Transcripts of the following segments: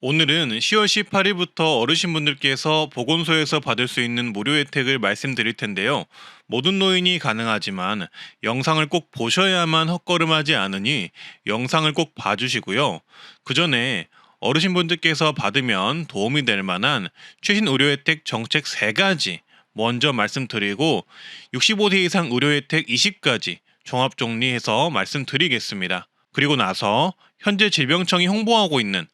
오늘은 10월 18일부터 어르신분들께서 보건소에서 받을 수 있는 무료 혜택을 말씀드릴 텐데요. 모든 노인이 가능하지만 영상을 꼭 보셔야만 헛걸음하지 않으니 영상을 꼭 봐주시고요. 그 전에 어르신분들께서 받으면 도움이 될 만한 최신 의료 혜택 정책 3가지 먼저 말씀드리고 65세 이상 의료 혜택 20가지 종합 정리해서 말씀드리겠습니다. 그리고 나서 현재 질병청이 홍보하고 있는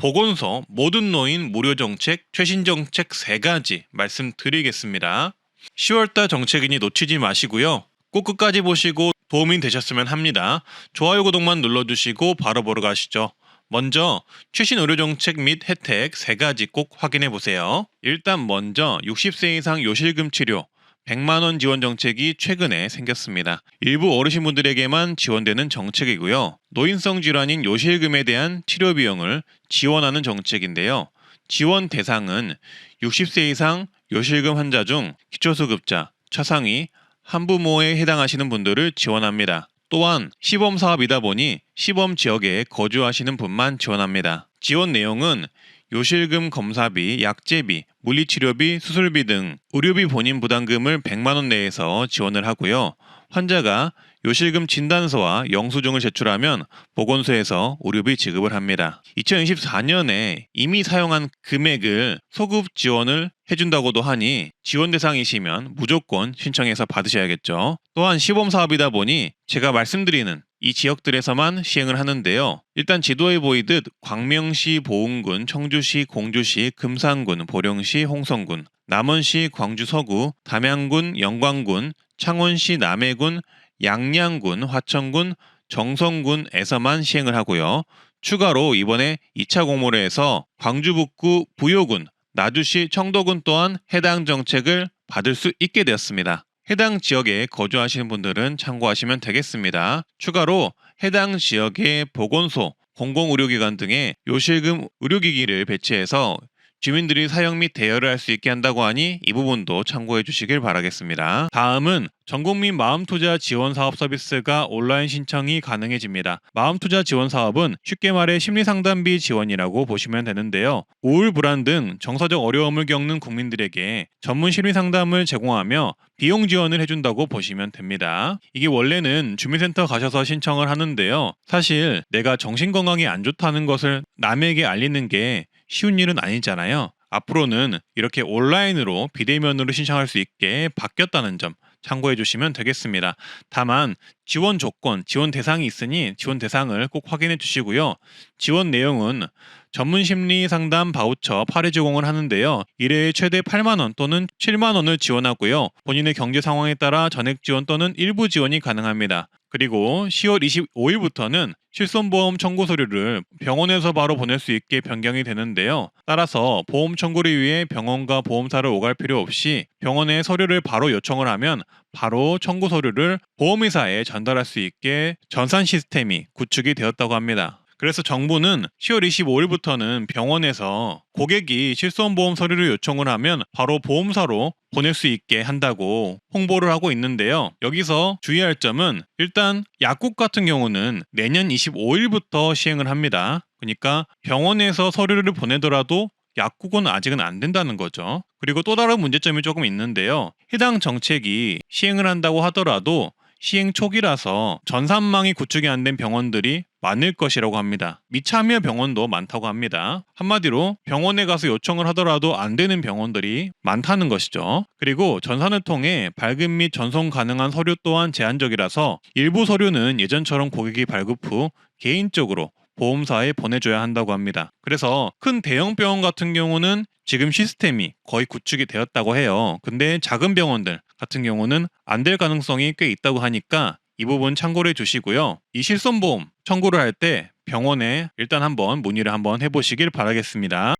보건소 모든 노인 무료 정책 최신 정책 세 가지 말씀드리겠습니다. 10월달 정책이니 놓치지 마시고요. 꼭 끝까지 보시고 도움이 되셨으면 합니다. 좋아요 구독만 눌러주시고 바로 보러 가시죠. 먼저 최신 의료 정책 및 혜택 세 가지 꼭 확인해 보세요. 일단 먼저 60세 이상 요실금 치료 100만 원 지원 정책이 최근에 생겼습니다. 일부 어르신분들에게만 지원되는 정책이고요. 노인성 질환인 요실금에 대한 치료 비용을 지원하는 정책인데요. 지원 대상은 60세 이상 요실금 환자 중 기초수급자, 차상위, 한부모에 해당하시는 분들을 지원합니다. 또한 시범 사업이다 보니 시범 지역에 거주하시는 분만 지원합니다. 지원 내용은 요실금 검사비, 약제비, 물리치료비, 수술비 등 의료비 본인 부담금을 100만 원 내에서 지원을 하고요. 환자가 요실금 진단서와 영수증을 제출하면 보건소에서 의료비 지급을 합니다. 2024년에 이미 사용한 금액을 소급 지원을 해준다고도 하니 지원 대상이시면 무조건 신청해서 받으셔야겠죠. 또한 시범 사업이다 보니 제가 말씀드리는 이 지역들에서만 시행을 하는데요. 일단 지도에 보이듯 광명시, 보은군, 청주시, 공주시, 금산군, 보령시, 홍성군, 남원시, 광주 서구, 담양군, 영광군, 창원시, 남해군, 양양군, 화천군, 정성군에서만 시행을 하고요. 추가로 이번에 2차 공모를 해서 광주 북구 부여군, 나주시, 청도군 또한 해당 정책을 받을 수 있게 되었습니다. 해당 지역에 거주하시는 분들은 참고하시면 되겠습니다. 추가로 해당 지역의 보건소, 공공의료기관 등의 요실금 의료기기를 배치해서 주민들이 사용 및 대여를 할 수 있게 한다고 하니 이 부분도 참고해 주시길 바라겠습니다. 다음은 전국민 마음투자 지원 사업 서비스가 온라인 신청이 가능해집니다. 마음투자 지원 사업은 쉽게 말해 심리상담비 지원이라고 보시면 되는데요. 우울, 불안 등 정서적 어려움을 겪는 국민들에게 전문 심리상담을 제공하며 비용 지원을 해준다고 보시면 됩니다. 이게 원래는 주민센터 가셔서 신청을 하는데요. 사실 내가 정신건강이 안 좋다는 것을 남에게 알리는 게 쉬운 일은 아니잖아요. 앞으로는 이렇게 온라인으로 비대면으로 신청할 수 있게 바뀌었다는 점 참고해 주시면 되겠습니다. 다만 지원 조건, 지원 대상이 있으니 지원 대상을 꼭 확인해 주시고요. 지원 내용은 전문 심리 상담 바우처 8회 제공을 하는데요. 1회에 최대 8만 원 또는 7만 원을 지원하고요. 본인의 경제 상황에 따라 전액 지원 또는 일부 지원이 가능합니다. 그리고 10월 25일부터는 실손보험 청구 서류를 병원에서 바로 보낼 수 있게 변경이 되는데요. 따라서 보험 청구를 위해 병원과 보험사를 오갈 필요 없이 병원에 서류를 바로 요청을 하면 바로 청구 서류를 보험회사에 전달할 수 있게 전산 시스템이 구축이 되었다고 합니다. 그래서 정부는 10월 25일부터는 병원에서 고객이 실손보험 서류를 요청을 하면 바로 보험사로 보낼 수 있게 한다고 홍보를 하고 있는데요. 여기서 주의할 점은 일단 약국 같은 경우는 내년 25일부터 시행을 합니다. 그러니까 병원에서 서류를 보내더라도 약국은 아직은 안 된다는 거죠. 그리고 또 다른 문제점이 조금 있는데요. 해당 정책이 시행을 한다고 하더라도 시행 초기라서 전산망이 구축이 안 된 병원들이 많을 것이라고 합니다. 미참여 병원도 많다고 합니다. 한마디로 병원에 가서 요청을 하더라도 안 되는 병원들이 많다는 것이죠. 그리고 전산을 통해 발급 및 전송 가능한 서류 또한 제한적이라서 일부 서류는 예전처럼 고객이 발급 후 개인적으로 보험사에 보내줘야 한다고 합니다. 그래서 큰 대형 병원 같은 경우는 지금 시스템이 거의 구축이 되었다고 해요. 근데 작은 병원들 같은 경우는 안 될 가능성이 꽤 있다고 하니까 이 부분 참고를 해 주시고요. 이 실손보험 청구를 할 때 병원에 일단 한번 문의를 한번 해보시길 바라겠습니다.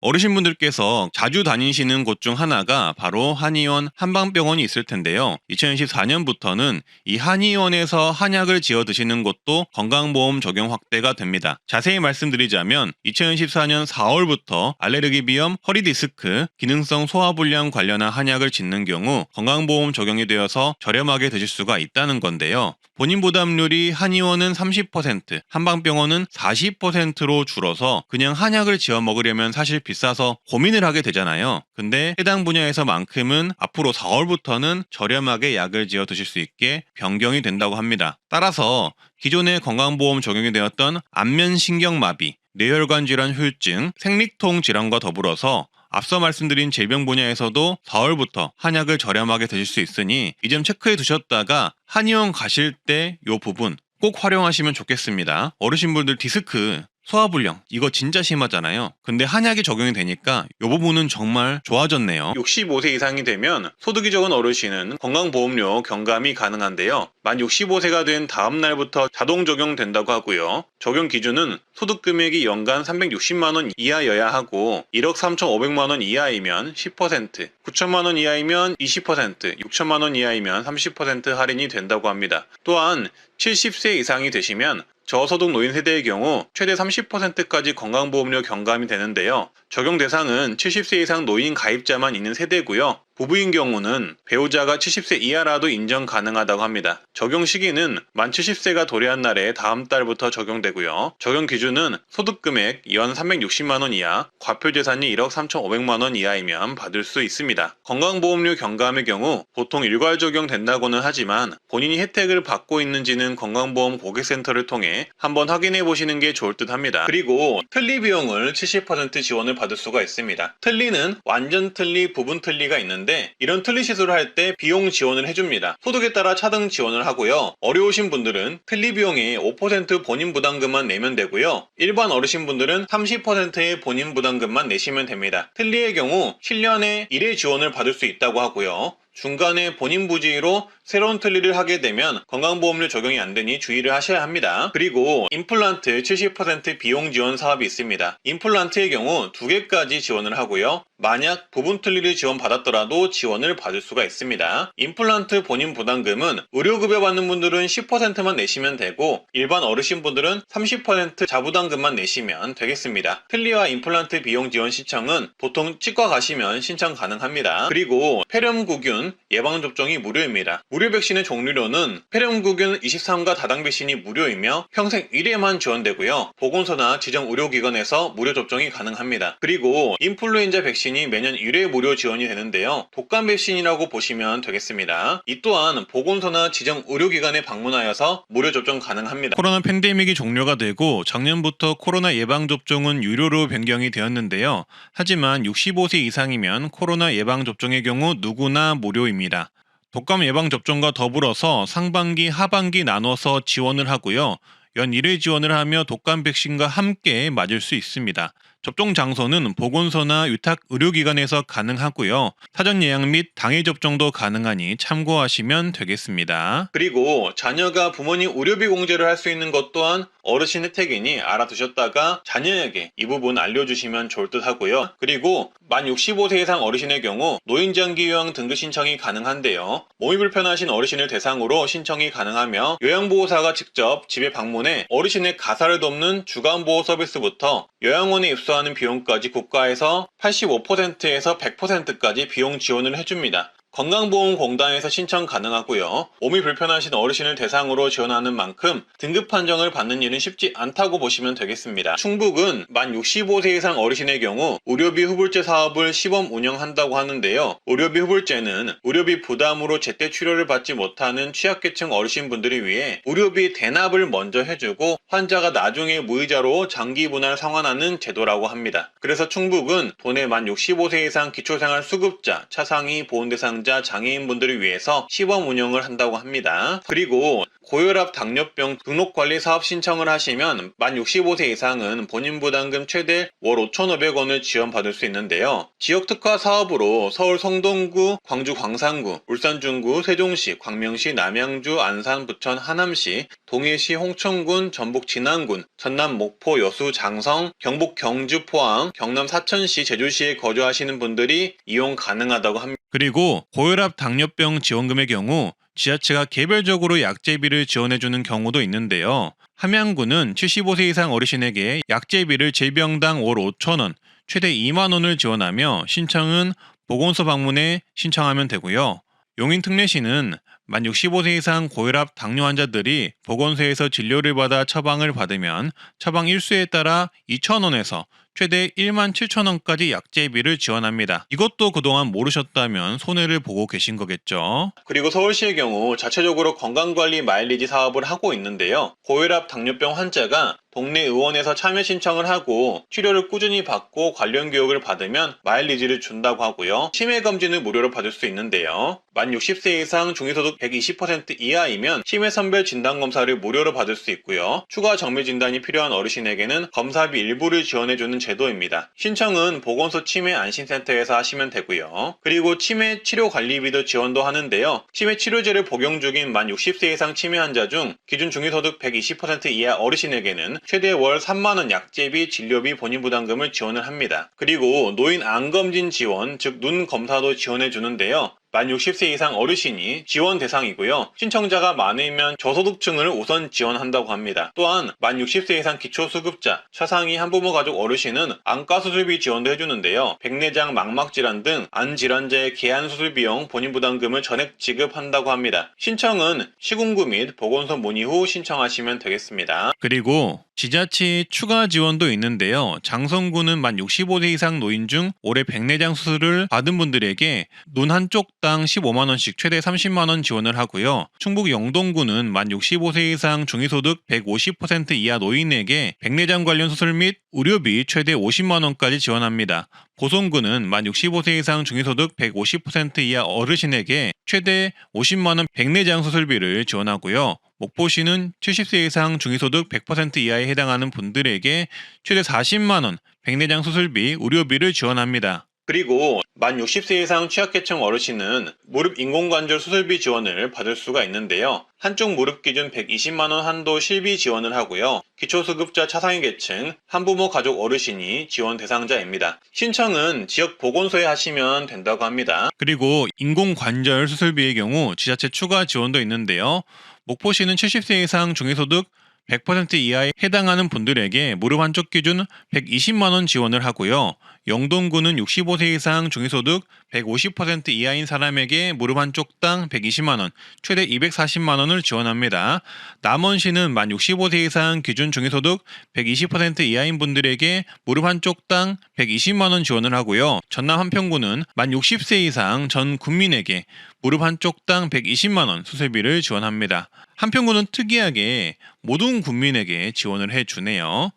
어르신분들께서 자주 다니시는 곳 중 하나가 바로 한의원 한방병원이 있을 텐데요. 2024년부터는 이 한의원에서 한약을 지어 드시는 곳도 건강보험 적용 확대가 됩니다. 자세히 말씀드리자면 2014년 4월부터 알레르기 비염, 허리 디스크, 기능성 소화불량 관련한 한약을 짓는 경우 건강보험 적용이 되어서 저렴하게 드실 수가 있다는 건데요. 본인 부담률이 한의원은 30%, 한방병원은 40%로 줄어서 그냥 한약을 지어 먹으려면 사실 비싸서 고민을 하게 되잖아요. 근데 해당 분야에서만큼은 앞으로 4월부터는 저렴하게 약을 지어 드실 수 있게 변경이 된다고 합니다. 따라서 기존의 건강보험 적용이 되었던 안면신경마비, 뇌혈관 질환 후유증, 생리통 질환과 더불어서 앞서 말씀드린 질병 분야에서도 4월부터 한약을 저렴하게 드실 수 있으니 이 점 체크해 두셨다가 한의원 가실 때이 부분 꼭 활용하시면 좋겠습니다. 어르신분들 디스크 소화불량 이거 진짜 심하잖아요. 근데 한약이 적용이 되니까 이 부분은 정말 좋아졌네요. 65세 이상이 되면 소득이 적은 어르신은 건강보험료 경감이 가능한데요. 만 65세가 된 다음 날부터 자동 적용된다고 하고요. 적용 기준은 소득 금액이 연간 360만 원 이하여야 하고 1억 3,500만 원 이하이면 10%, 9천만 원 이하이면 20%, 6천만 원 이하이면 30% 할인이 된다고 합니다. 또한 70세 이상이 되시면 저소득 노인 세대의 경우 최대 30%까지 건강보험료 경감이 되는데요. 적용 대상은 70세 이상 노인 가입자만 있는 세대고요. 부부인 경우는 배우자가 70세 이하라도 인정 가능하다고 합니다. 적용 시기는 만 70세가 도래한 날에 다음 달부터 적용되고요. 적용 기준은 소득 금액 연 360만 원 이하, 과표 재산이 1억 3,500만 원 이하이면 받을 수 있습니다. 건강보험료 경감의 경우 보통 일괄 적용된다고는 하지만 본인이 혜택을 받고 있는지는 건강보험 고객센터를 통해 한번 확인해 보시는 게 좋을 듯 합니다. 그리고 틀니 비용을 70% 지원을 받을 수가 있습니다. 틀니는 완전 틀니, 부분 틀니가 있는데 이런 틀니 시술을 할 때 비용 지원을 해줍니다. 소득에 따라 차등 지원을 하고요. 어려우신 분들은 틀니 비용의 5% 본인 부담금만 내면 되고요. 일반 어르신 분들은 30%의 본인 부담금만 내시면 됩니다. 틀니의 경우 7년에 1회 지원을 받을 수 있다고 하고요. 중간에 본인 부지로 새로운 틀니를 하게 되면 건강보험료 적용이 안 되니 주의를 하셔야 합니다. 그리고 임플란트 70% 비용 지원 사업이 있습니다. 임플란트의 경우 두 개까지 지원을 하고요. 만약 부분 틀니를 지원받았더라도 지원을 받을 수가 있습니다. 임플란트 본인 부담금은 의료급여 받는 분들은 10%만 내시면 되고 일반 어르신분들은 30% 자부담금만 내시면 되겠습니다. 틀니와 임플란트 비용 지원 신청은 보통 치과 가시면 신청 가능합니다. 그리고 폐렴구균 예방접종이 무료입니다. 무료 백신의 종류로는 폐렴구균 23가 다당 백신이 무료이며 평생 1회만 지원되고요. 보건소나 지정 의료기관에서 무료 접종이 가능합니다. 그리고 인플루엔자 백신 이 매년 1회 무료 지원이 되는데요. 독감 백신이라고 보시면 되겠습니다. 이 또한 보건소나 지정 의료기관에 방문하여서 무료 접종 가능합니다. 코로나 팬데믹이 종료가 되고 작년부터 코로나 예방 접종은 유료로 변경이 되었는데요. 하지만 65세 이상이면 코로나 예방 접종의 경우 누구나 무료입니다. 독감 예방 접종과 더불어서 상반기, 하반기 나눠서 지원을 하고요. 연 1회 지원을 하며 독감 백신과 함께 맞을 수 있습니다. 접종 장소는 보건소나 위탁 의료기관에서 가능하고요. 사전 예약 및 당일 접종도 가능하니 참고하시면 되겠습니다. 그리고 자녀가 부모님 의료비 공제를 할 수 있는 것 또한 어르신 혜택이니 알아두셨다가 자녀에게 이 부분 알려주시면 좋을 듯 하고요. 그리고 만 65세 이상 어르신의 경우 노인장기 요양 등급 신청이 가능한데요. 몸이 불편하신 어르신을 대상으로 신청이 가능하며 요양보호사가 직접 집에 방문해 어르신의 가사를 돕는 주간보호 서비스부터 요양원에 입소하는 비용까지 국가에서 85%에서 100%까지 비용 지원을 해줍니다. 건강보험공단에서 신청 가능하고요. 몸이 불편하신 어르신을 대상으로 지원하는 만큼 등급 판정을 받는 일은 쉽지 않다고 보시면 되겠습니다. 충북은 만 65세 이상 어르신의 경우 의료비 후불제 사업을 시범 운영한다고 하는데요. 의료비 후불제는 의료비 부담으로 제때 치료를 받지 못하는 취약계층 어르신분들을 위해 의료비 대납을 먼저 해주고 환자가 나중에 무이자로 장기 분할 상환하는 제도라고 합니다. 그래서 충북은 도내 만 65세 이상 기초생활 수급자, 차상위 보훈 대상 남자 장애인분들을 위해서 시범 운영을 한다고 합니다. 그리고 고혈압 당뇨병 등록관리 사업 신청을 하시면 만 65세 이상은 본인 부담금 최대 월 5,500원을 지원받을 수 있는데요. 지역 특화 사업으로 서울 성동구, 광주 광산구, 울산 중구, 세종시, 광명시, 남양주, 안산, 부천, 하남시, 동해시, 홍천군, 전북 진안군, 전남 목포, 여수, 장성, 경북 경주, 포항, 경남 사천시, 제주시에 거주하시는 분들이 이용 가능하다고 합니다. 그리고 고혈압 당뇨병 지원금의 경우 지자체가 개별적으로 약제비를 지원해주는 경우도 있는데요. 함양구는 75세 이상 어르신에게 약제비를 질병당 월 5천원, 최대 2만원을 지원하며 신청은 보건소 방문해 신청하면 되고요. 용인 특례시는 만 65세 이상 고혈압 당뇨 환자들이 보건소에서 진료를 받아 처방을 받으면 처방 일수에 따라 2,000원에서 최대 1만 7천 원까지 약제비를 지원합니다. 이것도 그동안 모르셨다면 손해를 보고 계신 거겠죠. 그리고 서울시의 경우 자체적으로 건강관리 마일리지 사업을 하고 있는데요. 고혈압 당뇨병 환자가 동네 의원에서 참여 신청을 하고 치료를 꾸준히 받고 관련 교육을 받으면 마일리지를 준다고 하고요. 치매 검진을 무료로 받을 수 있는데요. 만 60세 이상 중위소득 120% 이하이면 치매 선별 진단 검사를 무료로 받을 수 있고요. 추가 정밀 진단이 필요한 어르신에게는 검사비 일부를 지원해주는 제도입니다. 신청은 보건소 치매 안심센터에서 하시면 되고요. 그리고 치매 치료 관리비도 지원도 하는데요. 치매 치료제를 복용 중인 만 60세 이상 치매 환자 중 기준 중위소득 120% 이하 어르신에게는 최대 월 3만원 약제비, 진료비, 본인 부담금을 지원을 합니다. 그리고 노인 안검진 지원, 즉 눈 검사도 지원해 주는데요. 만 60세 이상 어르신이 지원 대상이고요. 신청자가 많으면 저소득층을 우선 지원한다고 합니다. 또한 만 60세 이상 기초수급자, 차상위 한부모 가족 어르신은 안과 수술비 지원도 해주는데요. 백내장 망막질환 등 안질환자의 개안 수술 비용 본인 부담금을 전액 지급한다고 합니다. 신청은 시군구 및 보건소 문의 후 신청하시면 되겠습니다. 그리고 지자체의 추가 지원도 있는데요. 장성구는 만 65세 이상 노인 중 올해 백내장 수술을 받은 분들에게 눈 한쪽 당 15만 원씩 최대 30만 원 지원을 하고요. 충북 영동구는 만 65세 이상 중위소득 150% 이하 노인에게 백내장 관련 수술 및 의료비 최대 50만 원까지 지원합니다. 보성구는 만 65세 이상 중위소득 150% 이하 어르신에게 최대 50만 원 백내장 수술비를 지원하고요. 목포시는 70세 이상 중위소득 100% 이하에 해당하는 분들에게 최대 40만 원 백내장 수술비, 의료비를 지원합니다. 그리고 만 60세 이상 취약계층 어르신은 무릎 인공관절 수술비 지원을 받을 수가 있는데요. 한쪽 무릎 기준 120만 원 한도 실비 지원을 하고요. 기초수급자 차상위 계층, 한부모 가족 어르신이 지원 대상자입니다. 신청은 지역 보건소에 하시면 된다고 합니다. 그리고 인공관절 수술비의 경우 지자체 추가 지원도 있는데요. 목포시는 70세 이상 중위소득 100% 이하에 해당하는 분들에게 무릎 한쪽 기준 120만 원 지원을 하고요. 영동구는 65세 이상 중위소득 150% 이하인 사람에게 무릎 한쪽당 120만 원, 최대 240만 원을 지원합니다. 남원시는 만 65세 이상 기준 중위소득 120% 이하인 분들에게 무릎 한쪽당 120만 원 지원을 하고요. 전남 한평구는 만 60세 이상 전 국민에게 무릎 한쪽당 120만 원 수술비를 지원합니다. 한평구는 특이하게 모든 국민에게 지원을 해주네요.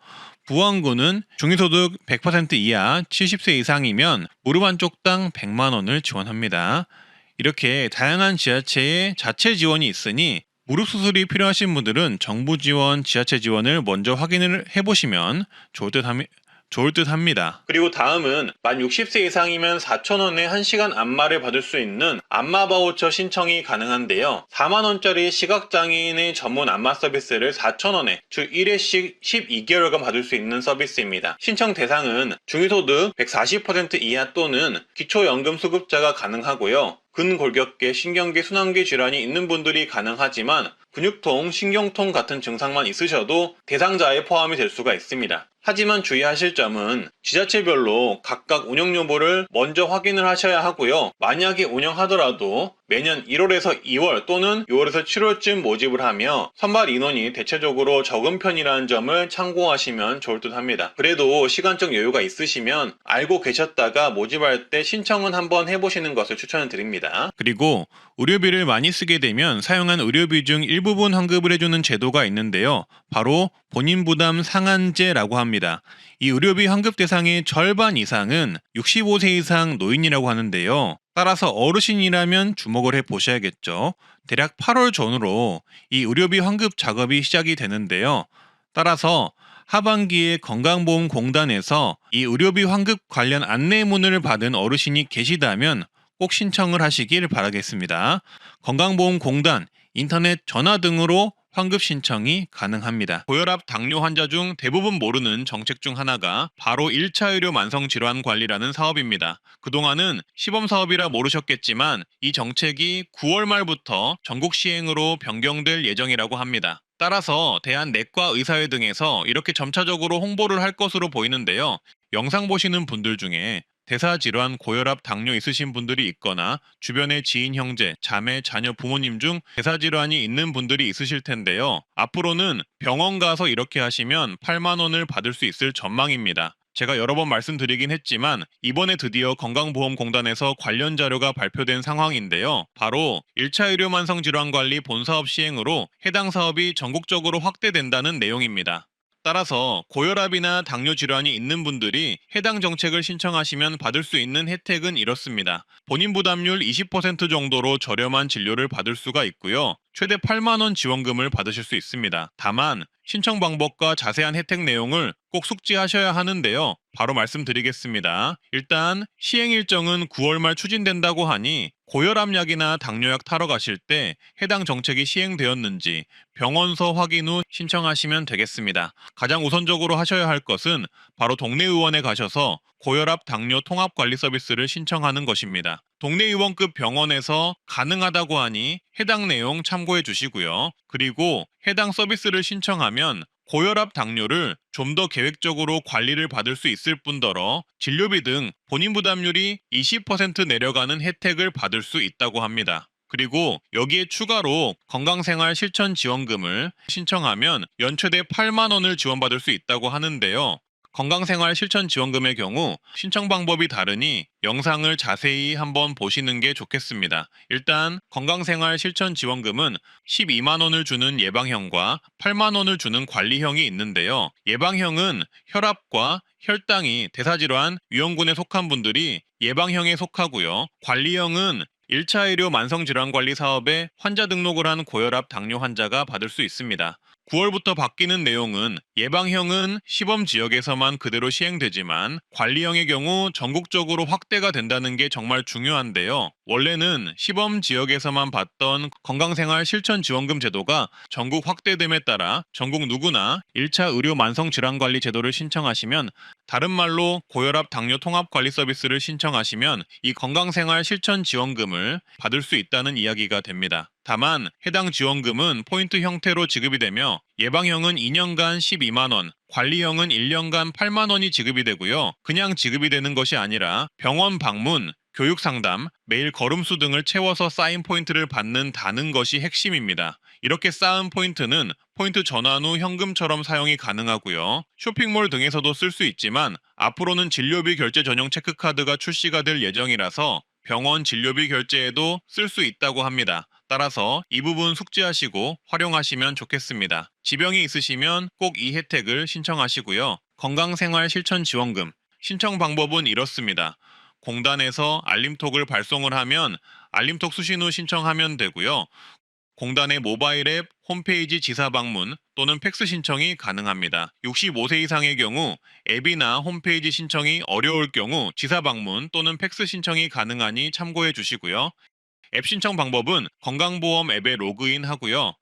부안구는 중위소득 100% 이하 70세 이상이면 무릎 한쪽당 100만 원을 지원합니다. 이렇게 다양한 지자체의 자체 지원이 있으니 무릎 수술이 필요하신 분들은 정부 지원, 지자체 지원을 먼저 확인을 해보시면 좋을 듯 합니다. 좋을 듯 합니다. 그리고 다음은 만 60세 이상이면 4,000원에 1시간 안마를 받을 수 있는 안마 바우처 신청이 가능한데요. 4만원짜리 시각장애인의 전문 안마 서비스를 4,000원에 주 1회씩 12개월간 받을 수 있는 서비스입니다. 신청 대상은 중위소득 140% 이하 또는 기초연금 수급자가 가능하고요. 근골격계, 신경계, 순환계 질환이 있는 분들이 가능하지만 근육통, 신경통 같은 증상만 있으셔도 대상자에 포함이 될 수가 있습니다. 하지만 주의하실 점은 지자체별로 각각 운영 여부를 먼저 확인을 하셔야 하고요. 만약에 운영하더라도 매년 1월에서 2월 또는 6월에서 7월쯤 모집을 하며 선발 인원이 대체적으로 적은 편이라는 점을 참고하시면 좋을 듯 합니다. 그래도 시간적 여유가 있으시면 알고 계셨다가 모집할 때 신청은 한번 해보시는 것을 추천을 드립니다. 그리고 의료비를 많이 쓰게 되면 사용한 의료비 중 일부분 환급을 해주는 제도가 있는데요. 바로 본인 부담 상한제라고 합니다. 이 의료비 환급 대상의 절반 이상은 65세 이상 노인이라고 하는데요. 따라서 어르신이라면 주목을 해 보셔야겠죠. 대략 8월 전후로 이 의료비 환급 작업이 시작이 되는데요. 따라서 하반기에 건강보험공단에서 이 의료비 환급 관련 안내문을 받은 어르신이 계시다면 꼭 신청을 하시길 바라겠습니다. 건강보험공단 인터넷 전화 등으로 환급 신청이 가능합니다. 고혈압 당뇨 환자 중 대부분 모르는 정책 중 하나가 바로 1차 의료 만성 질환 관리라는 사업입니다. 그동안은 시범 사업이라 모르셨겠지만 이 정책이 9월 말부터 전국 시행으로 변경될 예정이라고 합니다. 따라서 대한내과 의사회 등에서 이렇게 점차적으로 홍보를 할 것으로 보이는데요. 영상 보시는 분들 중에 대사 질환, 고혈압, 당뇨 있으신 분들이 있거나 주변의 지인, 형제, 자매, 자녀, 부모님 중 대사 질환이 있는 분들이 있으실 텐데요. 앞으로는 병원 가서 이렇게 하시면 8만 원을 받을 수 있을 전망입니다. 제가 여러 번 말씀드리긴 했지만 이번에 드디어 건강보험공단에서 관련 자료가 발표된 상황인데요. 바로 1차 의료 만성 질환 관리 본사업 시행으로 해당 사업이 전국적으로 확대된다는 내용입니다. 따라서 고혈압이나 당뇨 질환이 있는 분들이 해당 정책을 신청하시면 받을 수 있는 혜택은 이렇습니다. 본인 부담률 20% 정도로 저렴한 진료를 받을 수가 있고요. 최대 8만 원 지원금을 받으실 수 있습니다. 다만 신청 방법과 자세한 혜택 내용을 꼭 숙지하셔야 하는데요. 바로 말씀드리겠습니다. 일단 시행 일정은 9월 말 추진된다고 하니 고혈압 약이나 당뇨약 타러 가실 때 해당 정책이 시행되었는지 병원서 확인 후 신청하시면 되겠습니다. 가장 우선적으로 하셔야 할 것은 바로 동네 의원에 가셔서 고혈압 당뇨 통합 관리 서비스를 신청하는 것입니다. 동네 의원급 병원에서 가능하다고 하니 해당 내용 참고해 주시고요. 그리고 해당 서비스를 신청하면 고혈압 당뇨를 좀 더 계획적으로 관리를 받을 수 있을 뿐더러 진료비 등 본인 부담률이 20% 내려가는 혜택을 받을 수 있다고 합니다. 그리고 여기에 추가로 건강생활 실천 지원금을 신청하면 연 최대 8만 원을 지원받을 수 있다고 하는데요. 건강생활 실천 지원금의 경우 신청 방법이 다르니 영상을 자세히 한번 보시는 게 좋겠습니다. 일단 건강생활 실천 지원금은 12만 원을 주는 예방형과 8만 원을 주는 관리형이 있는데요. 예방형은 혈압과 혈당이 대사질환 위험군에 속한 분들이 예방형에 속하고요. 관리형은 1차 의료 만성질환관리 사업에 환자 등록을 한 고혈압 당뇨 환자가 받을 수 있습니다. 9월부터 바뀌는 내용은 예방형은 시범 지역에서만 그대로 시행되지만 관리형의 경우 전국적으로 확대가 된다는 게 정말 중요한데요. 원래는 시범 지역에서만 받던 건강생활 실천 지원금 제도가 전국 확대됨에 따라 전국 누구나 1차 의료 만성 질환 관리 제도를 신청하시면 다른 말로 고혈압 당뇨 통합 관리 서비스를 신청하시면 이 건강생활 실천 지원금을 받을 수 있다는 이야기가 됩니다. 다만 해당 지원금은 포인트 형태로 지급이 되며 예방형은 2년간 12만원, 관리형은 1년간 8만원이 지급이 되고요. 그냥 지급이 되는 것이 아니라 병원 방문, 교육 상담, 매일 걸음수 등을 채워서 쌓인 포인트를 받는다는 것이 핵심입니다. 이렇게 쌓은 포인트는 포인트 전환 후 현금처럼 사용이 가능하고요. 쇼핑몰 등에서도 쓸 수 있지만 앞으로는 진료비 결제 전용 체크카드가 출시가 될 예정이라서 병원 진료비 결제에도 쓸 수 있다고 합니다. 따라서 이 부분 숙지하시고 활용하시면 좋겠습니다. 지병이 있으시면 꼭 이 혜택을 신청하시고요. 건강생활 실천 지원금 신청 방법은 이렇습니다. 공단에서 알림톡을 발송을 하면 알림톡 수신 후 신청하면 되고요. 공단의 모바일 앱, 홈페이지 지사 방문 또는 팩스 신청이 가능합니다. 65세 이상의 경우 앱이나 홈페이지 신청이 어려울 경우 지사 방문 또는 팩스 신청이 가능하니 참고해 주시고요. 앱 신청 방법은 건강보험 앱에 로그인 하고요.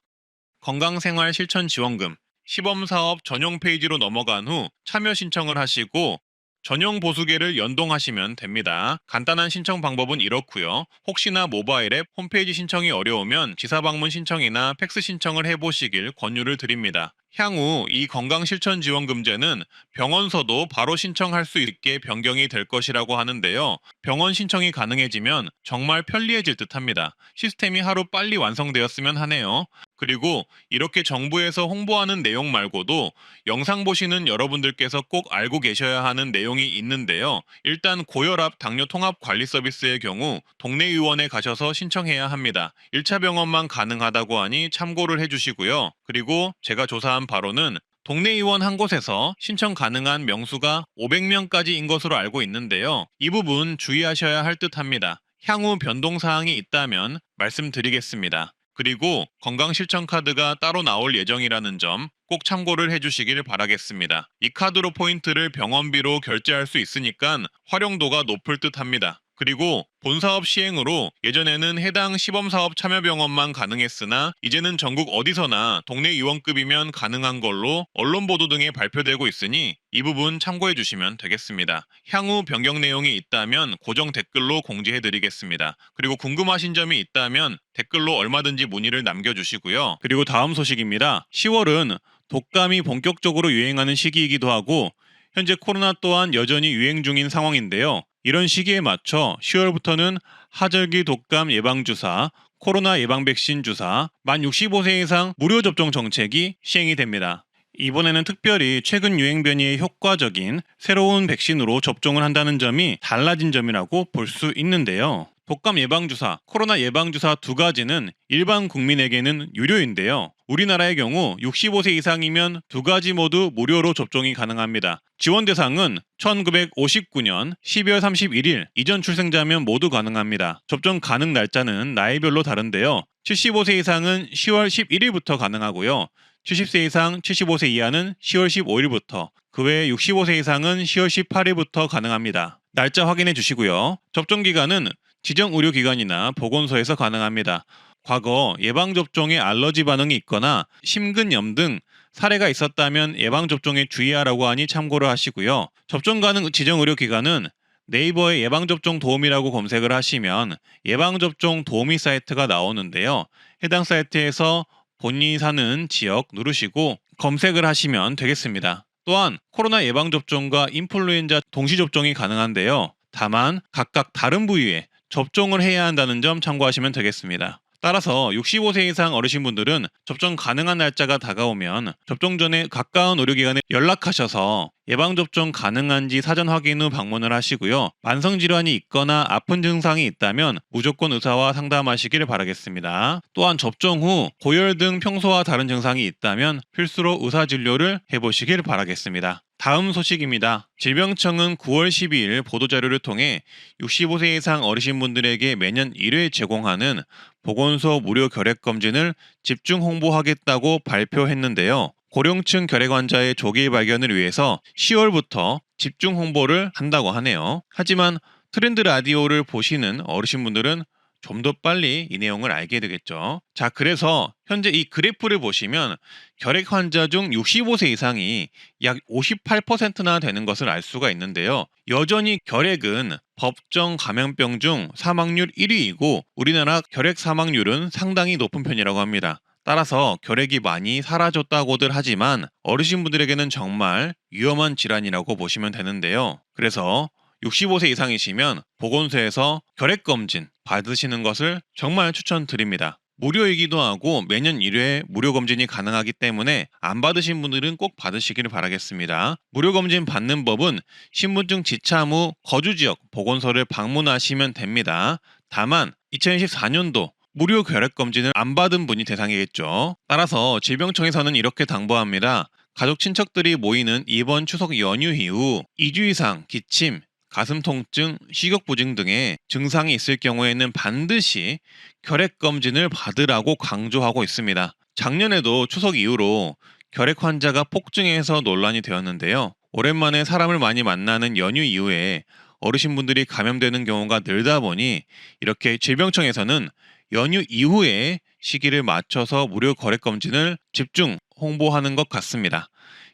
건강생활 실천 지원금, 시범사업 전용 페이지로 넘어간 후 참여 신청을 하시고 전용 보수계를 연동하시면 됩니다. 간단한 신청 방법은 이렇고요. 혹시나 모바일 앱 홈페이지 신청이 어려우면 지사 방문 신청이나 팩스 신청을 해보시길 권유를 드립니다. 향후 이 건강실천지원금제는 병원서도 바로 신청할 수 있게 변경이 될 것이라고 하는데요. 병원 신청이 가능해지면 정말 편리해질 듯 합니다. 시스템이 하루 빨리 완성되었으면 하네요. 그리고 이렇게 정부에서 홍보하는 내용 말고도 영상 보시는 여러분들께서 꼭 알고 계셔야 하는 내용이 있는데요. 일단 고혈압 당뇨 통합 관리 서비스의 경우 동네 의원에 가셔서 신청해야 합니다. 1차 병원만 가능하다고 하니 참고를 해주시고요. 그리고 제가 조사한 바로는 동네 의원 한 곳에서 신청 가능한 명수가 500명까지인 것으로 알고 있는데요. 이 부분 주의하셔야 할 듯 합니다. 향후 변동 사항이 있다면 말씀드리겠습니다. 그리고 건강 실천 카드가 따로 나올 예정이라는 점 꼭 참고를 해주시길 바라겠습니다. 이 카드로 포인트를 병원비로 결제할 수 있으니까 활용도가 높을 듯 합니다. 그리고 본사업 시행으로 예전에는 해당 시범사업 참여병원만 가능했으나 이제는 전국 어디서나 동네 의원급이면 가능한 걸로 언론 보도 등에 발표되고 있으니 이 부분 참고해 주시면 되겠습니다. 향후 변경 내용이 있다면 고정 댓글로 공지해 드리겠습니다. 그리고 궁금하신 점이 있다면 댓글로 얼마든지 문의를 남겨주시고요. 그리고 다음 소식입니다. 10월은 독감이 본격적으로 유행하는 시기이기도 하고 현재 코로나 또한 여전히 유행 중인 상황인데요. 이런 시기에 맞춰 10월부터는 하절기 독감 예방주사, 코로나 예방 백신 주사, 만 65세 이상 무료 접종 정책이 시행이 됩니다. 이번에는 특별히 최근 유행 변이에 효과적인 새로운 백신으로 접종을 한다는 점이 달라진 점이라고 볼 수 있는데요. 독감 예방주사, 코로나 예방주사 두 가지는 일반 국민에게는 유료인데요. 우리나라의 경우 65세 이상이면 두 가지 모두 무료로 접종이 가능합니다. 지원 대상은 1959년 12월 31일 이전 출생자면 모두 가능합니다. 접종 가능 날짜는 나이별로 다른데요. 75세 이상은 10월 11일부터 가능하고요. 70세 이상 75세 이하는 10월 15일부터, 그 외 65세 이상은 10월 18일부터 가능합니다. 날짜 확인해 주시고요. 접종 기간은 지정 의료기관이나 보건소에서 가능합니다. 과거 예방접종에 알러지 반응이 있거나 심근염 등 사례가 있었다면 예방접종에 주의하라고 하니 참고를 하시고요. 접종 가능 지정 의료기관은 네이버에 예방접종 도우미라고 검색을 하시면 예방접종 도우미 사이트가 나오는데요. 해당 사이트에서 본인이 사는 지역 누르시고 검색을 하시면 되겠습니다. 또한 코로나 예방접종과 인플루엔자 동시접종이 가능한데요. 다만 각각 다른 부위에 접종을 해야 한다는 점 참고하시면 되겠습니다. 따라서 65세 이상 어르신분들은 접종 가능한 날짜가 다가오면 접종 전에 가까운 의료기관에 연락하셔서 예방접종 가능한지 사전 확인 후 방문을 하시고요. 만성질환이 있거나 아픈 증상이 있다면 무조건 의사와 상담하시길 바라겠습니다. 또한 접종 후 고열 등 평소와 다른 증상이 있다면 필수로 의사 진료를 해보시길 바라겠습니다. 다음 소식입니다. 질병청은 9월 12일 보도자료를 통해 65세 이상 어르신분들에게 매년 1회 제공하는 보건소 무료 결핵 검진을 집중 홍보하겠다고 발표했는데요. 고령층 결핵 환자의 조기 발견을 위해서 10월부터 집중 홍보를 한다고 하네요. 하지만 트렌드 라디오를 보시는 어르신분들은 좀 더 빨리 이 내용을 알게 되겠죠. 자, 그래서 현재 이 그래프를 보시면 결핵 환자 중 65세 이상이 약 58%나 되는 것을 알 수가 있는데요. 여전히 결핵은 법정 감염병 중 사망률 1위이고 우리나라 결핵 사망률은 상당히 높은 편이라고 합니다. 따라서 결핵이 많이 사라졌다고들 하지만 어르신분들에게는 정말 위험한 질환이라고 보시면 되는데요. 그래서 65세 이상이시면 보건소에서 결핵 검진 받으시는 것을 정말 추천드립니다. 무료이기도 하고 매년 1회 무료 검진이 가능하기 때문에 안 받으신 분들은 꼭 받으시길 바라겠습니다. 무료 검진 받는 법은 신분증 지참 후 거주 지역 보건소를 방문하시면 됩니다. 다만 2024년도 무료 결핵 검진을 안 받은 분이 대상이겠죠. 따라서 질병청에서는 이렇게 당부합니다. 가족 친척들이 모이는 이번 추석 연휴 이후 2주 이상 기침, 가슴 통증, 식욕부증 등의 증상이 있을 경우에는 반드시 결핵 검진을 받으라고 강조하고 있습니다. 작년에도 추석 이후로 결핵 환자가 폭증해서 논란이 되었는데요. 오랜만에 사람을 많이 만나는 연휴 이후에 어르신분들이 감염되는 경우가 늘다 보니 이렇게 질병청에서는 연휴 이후에 시기를 맞춰서 무료 결핵 검진을 집중 홍보하는 것 같습니다.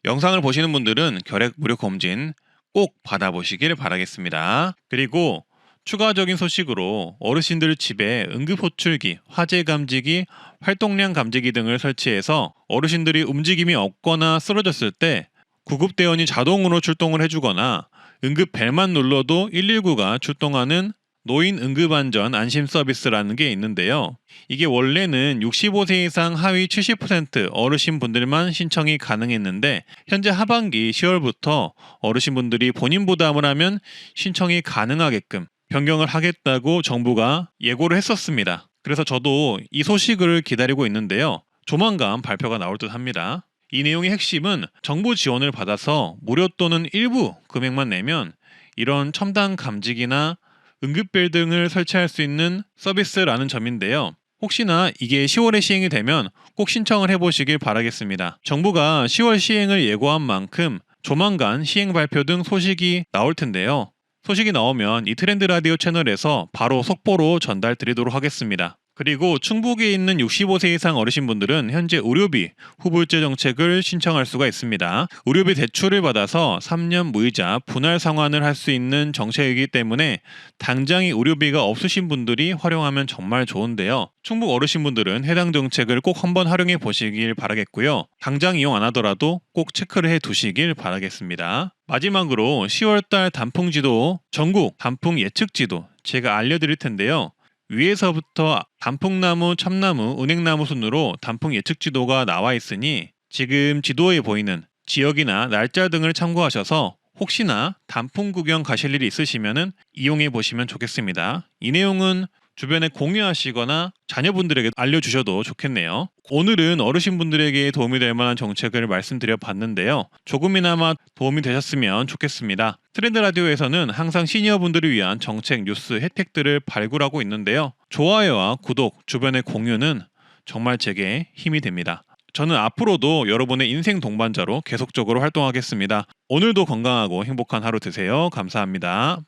영상을 보시는 분들은 결핵 무료 검진 꼭 받아보시길 바라겠습니다. 그리고 추가적인 소식으로 어르신들 집에 응급호출기, 화재 감지기, 활동량 감지기 등을 설치해서 어르신들이 움직임이 없거나 쓰러졌을 때 구급대원이 자동으로 출동을 해주거나 응급 벨만 눌러도 119가 출동하는 노인 응급안전 안심 서비스라는 게 있는데요. 이게 원래는 65세 이상 하위 70% 어르신분들만 신청이 가능했는데 현재 하반기 10월부터 어르신분들이 본인 부담을 하면 신청이 가능하게끔 변경을 하겠다고 정부가 예고를 했었습니다. 그래서 저도 이 소식을 기다리고 있는데요. 조만간 발표가 나올 듯 합니다. 이 내용의 핵심은 정부 지원을 받아서 무료 또는 일부 금액만 내면 이런 첨단 감지기나 응급벨 등을 설치할 수 있는 서비스라는 점인데요. 혹시나 이게 10월에 시행이 되면 꼭 신청을 해보시길 바라겠습니다. 정부가 10월 시행을 예고한 만큼 조만간 시행 발표 등 소식이 나올 텐데요. 소식이 나오면 이 트렌드 라디오 채널에서 바로 속보로 전달 드리도록 하겠습니다. 그리고 충북에 있는 65세 이상 어르신분들은 현재 의료비 후불제 정책을 신청할 수가 있습니다. 의료비 대출을 받아서 3년 무이자 분할 상환을 할 수 있는 정책이기 때문에 당장이 의료비가 없으신 분들이 활용하면 정말 좋은데요. 충북 어르신분들은 해당 정책을 꼭 한번 활용해 보시길 바라겠고요. 당장 이용 안 하더라도 꼭 체크를 해 두시길 바라겠습니다. 마지막으로 10월달 단풍지도 전국 단풍 예측지도 제가 알려드릴 텐데요. 위에서부터 단풍나무, 참나무, 은행나무 순으로 단풍 예측 지도가 나와 있으니 지금 지도에 보이는 지역이나 날짜 등을 참고하셔서 혹시나 단풍 구경 가실 일이 있으시면 이용해 보시면 좋겠습니다. 이 내용은 주변에 공유하시거나 자녀분들에게 알려주셔도 좋겠네요. 오늘은 어르신분들에게 도움이 될 만한 정책을 말씀드려 봤는데요. 조금이나마 도움이 되셨으면 좋겠습니다. 트렌드 라디오에서는 항상 시니어분들을 위한 정책, 뉴스, 혜택들을 발굴하고 있는데요. 좋아요와 구독, 주변의 공유는 정말 제게 힘이 됩니다. 저는 앞으로도 여러분의 인생 동반자로 계속적으로 활동하겠습니다. 오늘도 건강하고 행복한 하루 되세요. 감사합니다.